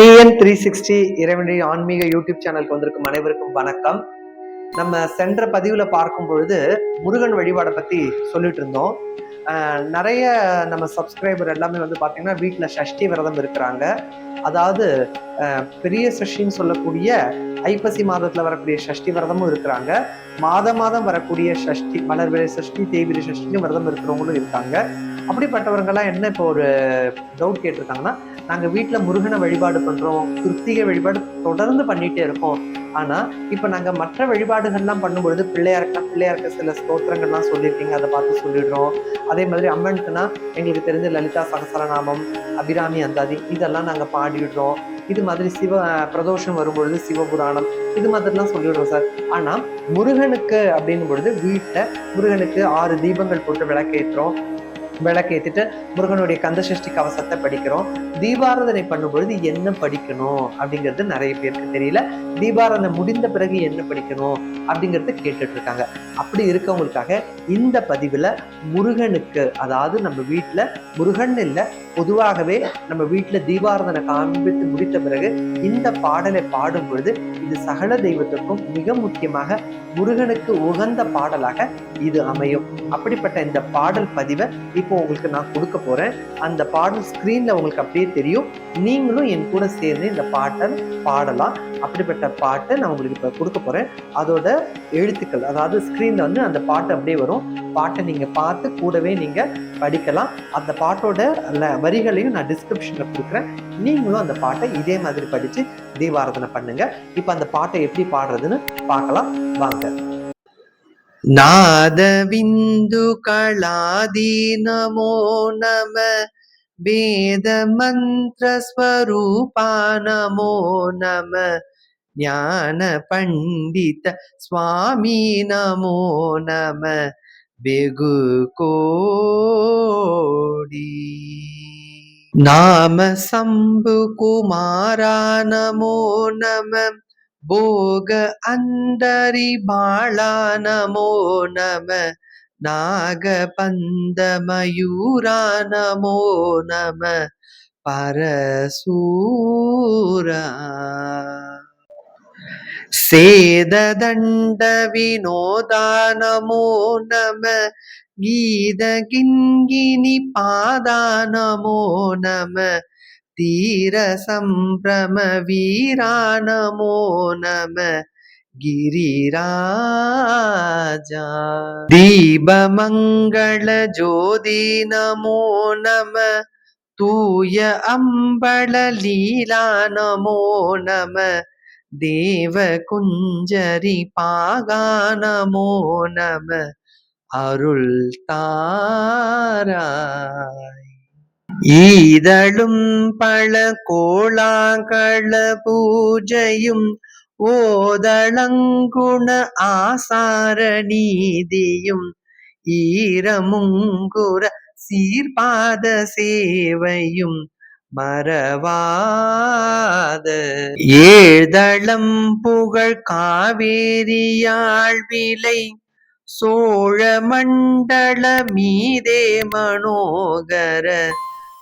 TN three sixty இறைவனி ஆன்மீக YouTube சேனலுக்கு வந்திருக்கும் அனைவருக்கும் வணக்கம். நம்ம சென்ற பதிவில் பார்க்கும் பொழுது முருகன் வழிபாடை பற்றி சொல்லிட்டு இருந்தோம். நிறைய நம்ம சப்ஸ்கிரைபர் எல்லாமே வந்து பார்த்திங்கன்னா வீட்டில் சஷ்டி விரதம் இருக்கிறாங்க. அதாவது பெரிய சஷ்டின்னு சொல்லக்கூடிய ஐப்பசி மாதத்தில் வரக்கூடிய சஷ்டி விரதமும் இருக்கிறாங்க. மாதம் மாதம் வரக்கூடிய சஷ்டி மலர்விரை சஷ்டி தேய்பிரை சஷ்டின்னு விரதம் இருக்கிறவங்களும் இருக்காங்க. அப்படிப்பட்டவங்கெல்லாம் என்ன இப்போ ஒரு டவுட் கேட்டிருக்காங்கன்னா நாங்க வீட்டில் முருகனை வழிபாடு பண்றோம் கிருத்திகை வழிபாடு தொடர்ந்து பண்ணிட்டே இருக்கோம். ஆனா இப்ப நாங்க மற்ற வழிபாடுகள்லாம் பண்ணும்பொழுது பிள்ளையாருக்கா பிள்ளையாருக்கு சில ஸ்தோத்திரங்கள்லாம் சொல்லியிருக்கீங்க அதை பார்த்து சொல்லிடுறோம். அதே மாதிரி அம்மனுக்குன்னா எங்களுக்கு தெரிஞ்ச லலிதா சகசரநாமம் அபிராமி அந்தாதி இதெல்லாம் நாங்க பாடிடுறோம். இது மாதிரி சிவ பிரதோஷம் வரும்பொழுது சிவபுராணம் இது மாதிரிலாம் சொல்லிவிடுறோம் சார். ஆனால் முருகனுக்கு அப்படின்னும் பொழுது வீட்டில் முருகனுக்கு ஆறு தீபங்கள் போட்டு விளக்கேற்றுறோம் விளக்கேத்திட்டு முருகனுடைய கந்தசஷ்டி கவசத்தை படிக்கிறோம். தீபாராதனை பண்ணும்பொழுது என்ன படிக்கணும் அப்படிங்கிறது நிறைய பேருக்கு தெரியல. தீபாராதனை முடிந்த பிறகு என்ன படிக்கணும் அப்படிங்கிறது கேட்டுட்டு இருக்காங்க. அப்படி இருக்கவங்களுக்காக இந்த பதிவில் முருகனுக்கு அதாவது நம்ம வீட்டில் முருகன் இல்லை பொதுவாகவே நம்ம வீட்டில் தீபாராதனை காண்பித்து முடித்த பிறகு இந்த பாடலை பாடும் பொழுது இது சகல தெய்வத்துக்கும் மிக முக்கியமாக முருகனுக்கு உகந்த பாடலாக இது அமையும். அப்படிப்பட்ட இந்த பாடல் பதிவை இப்போ உங்களுக்கு நான் கொடுக்க போகிறேன் அந்த பாடல் ஸ்க்ரீனில் உங்களுக்கு அப்படியே தெரியும். நீங்களும் என் கூட சேர்ந்து இந்த பாட்டை பாடலாம். அப்படிப்பட்ட பாட்டை நான் உங்களுக்கு இப்போ கொடுக்க போகிறேன் அதோட எழுத்துக்கள் அதாவது ஸ்க்ரீனில் வந்து அந்த பாட்டு அப்படியே வரும். பாட்டை நீங்கள் பார்த்து கூடவே நீங்கள் படிக்கலாம். அந்த பாட்டோட ல- வரிகளையும் நான் டிஸ்கிரிப்ஷனில் கொடுக்குறேன். நீங்களும் அந்த பாட்டை இதே மாதிரி படித்து தீபாராதனை பண்ணுங்கள் இப்போ அந்த பாட்டை எப்படி பாடுறதுன்னு பார்க்கலாம். வாங்க. நாதவிந்து களாதி நமோ நம வேத மந்திர ஸ்வரூபா நமோ நம ஞான பண்டித சுவாமி நமோ நம வெகு கோடி நாம சம்பு குமாரா நமோ நம போக அந்தரி பாளா நமோ நம நாகபந்தமயூரா நமோ நம பரசூரா சேததண்ட வினோதா நமோ वीरानमो नमः गिरिराजा दीपमङ्गलज्योति नमो नमः तूय अम्बललीला नमो नमः देवकुञ्जरिपागा नमो नमः अरुल्तारा தாராய் ஈதழும் பல கோளாங்கள பூஜையும் ஓதளங்குண ஆசார நீதியும் ஈரமுங்குற சீர்பாத சேவையும் மறவாத. ஏழ்தளம் புகழ் காவேரியாழ் விலை சோழ மண்டல மீதே மனோகர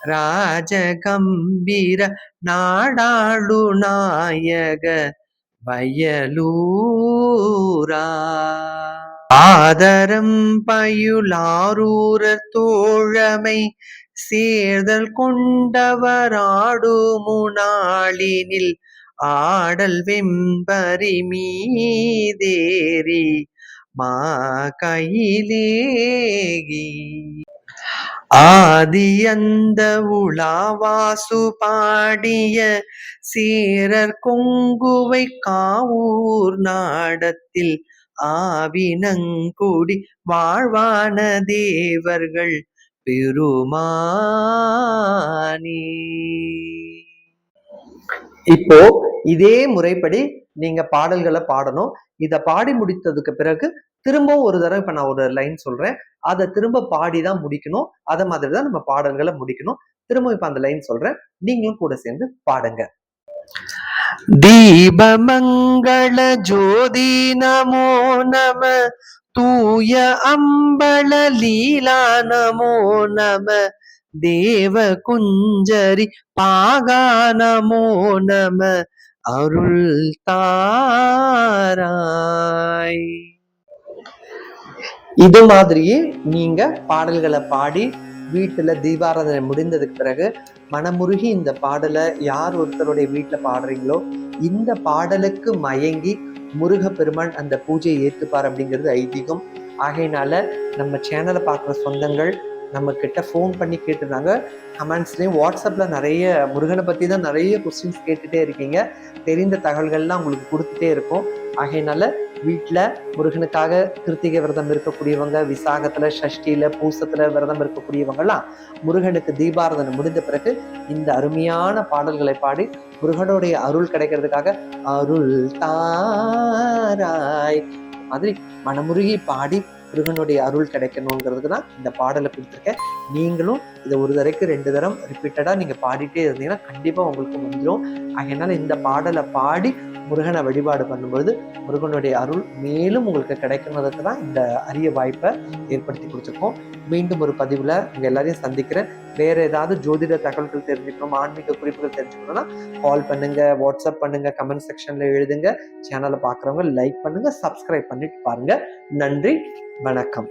ராஜகம்பீர நாடாளு நாயக வயலூரா. ஆதரம் பயுளாரூர தோழமை சேர்தல் கொண்டவராடு முனாளினில் ஆடல் வெம்பரி மீதேரி மா கையிலேகி. ஆதி அந்த உலாவாசு பாடிய சீரர் கொங்குவை காவூர் நாடத்தில் ஆவினங்குடி வாழ்வான தேவர்கள் பெருமானி. இப்போ இதே முறைப்படி நீங்க பாடல்களை பாடணும். இதை பாடி முடித்ததுக்கு பிறகு திரும்பவும் ஒரு தடவை இப்ப நான் ஒரு லைன் சொல்றேன். அதை திரும்ப பாடி தான் முடிக்கணும். அதை மாதிரி தான் நம்ம பாடல்களை முடிக்கணும். திரும்ப இப்ப அந்த லைன் சொல்றேன். நீங்களும் கூட சேர்ந்து பாடுங்க. தீபமங்கள ஜோதி நமோ நம தூய அம்பள லீலா நமோ நம தேவ குஞ்சரி பாகா நமோ நம அருள் தாராய். இது மாதிரியே நீங்க பாடல்களை பாடி வீட்டில் தீபாராதனை முடிந்ததுக்கு பிறகு மனமுருகி இந்த பாடலை யார் ஒருத்தருடைய வீட்டில் பாடுறீங்களோ இந்த பாடலுக்கு மயங்கி முருக பெருமான் அந்த பூஜையை ஏற்றுப்பார் அப்படிங்கிறது ஐதீகம். ஆகையினால நம்ம சேனலை பார்க்குற சொந்தங்கள் நம்ம கிட்ட ஃபோன் பண்ணி கேட்டிருந்தாங்க. கமெண்ட்ஸ்லேயும் வாட்ஸ்அப்பில் நிறைய முருகனை பற்றி தான் நிறைய கொஸ்டின்ஸ் கேட்டுகிட்டே இருக்கீங்க. தெரிந்த தகவல்கள்லாம் உங்களுக்கு கொடுத்துட்டே இருக்கும். ஆகையினால வீட்டில் முருகனுக்காக கிருத்திகை விரதம் இருக்கக்கூடியவங்க விசாகத்தில் ஷஷ்டியில் பூசத்தில் விரதம் இருக்கக்கூடியவங்கலாம் முருகனுக்கு தீபாரதனை முடிந்த பிறகு இந்த அருமையான பாடல்களை பாடி முருகனுடைய அருள் கிடைக்கிறதுக்காக அருள் தாராய். மாதிரி மனமுருகி பாடி முருகனுடைய அருள் கிடைக்கணுங்கிறதுக்கு தான் இந்த பாடலை கொடுத்துருக்கேன். நீங்களும் இதை ஒரு தடவைக்கு ரெண்டு தரம் ரிப்பீட்டடாக நீங்கள் பாடிட்டே இருந்தீங்கன்னா கண்டிப்பாக உங்களுக்கு வந்துடும் அதனால் இந்த பாடலை பாடி முருகனை வழிபாடு பண்ணும்போது முருகனுடைய அருள் மேலும் உங்களுக்கு கிடைக்கணுன்றதுக்கு தான் இந்த அரிய வாய்ப்பை ஏற்படுத்தி கொடுத்துருக்கோம். மீண்டும் ஒரு பதிவில் உங்கள் எல்லாரையும் சந்திக்கிறேன். வேற ஏதாவது ஜோதிட தகவல்கள் தெரிஞ்சுக்கணும் ஆன்மீக குறிப்புகள் தெரிஞ்சுக்கணும்னா கால் பண்ணுங்க வாட்ஸ்அப் பண்ணுங்க கமெண்ட் செக்ஷன்ல எழுதுங்க. சேனலை பார்க்குறவங்க லைக் பண்ணுங்க சப்ஸ்கிரைப் பண்ணிட்டு பாருங்க. நன்றி வணக்கம்.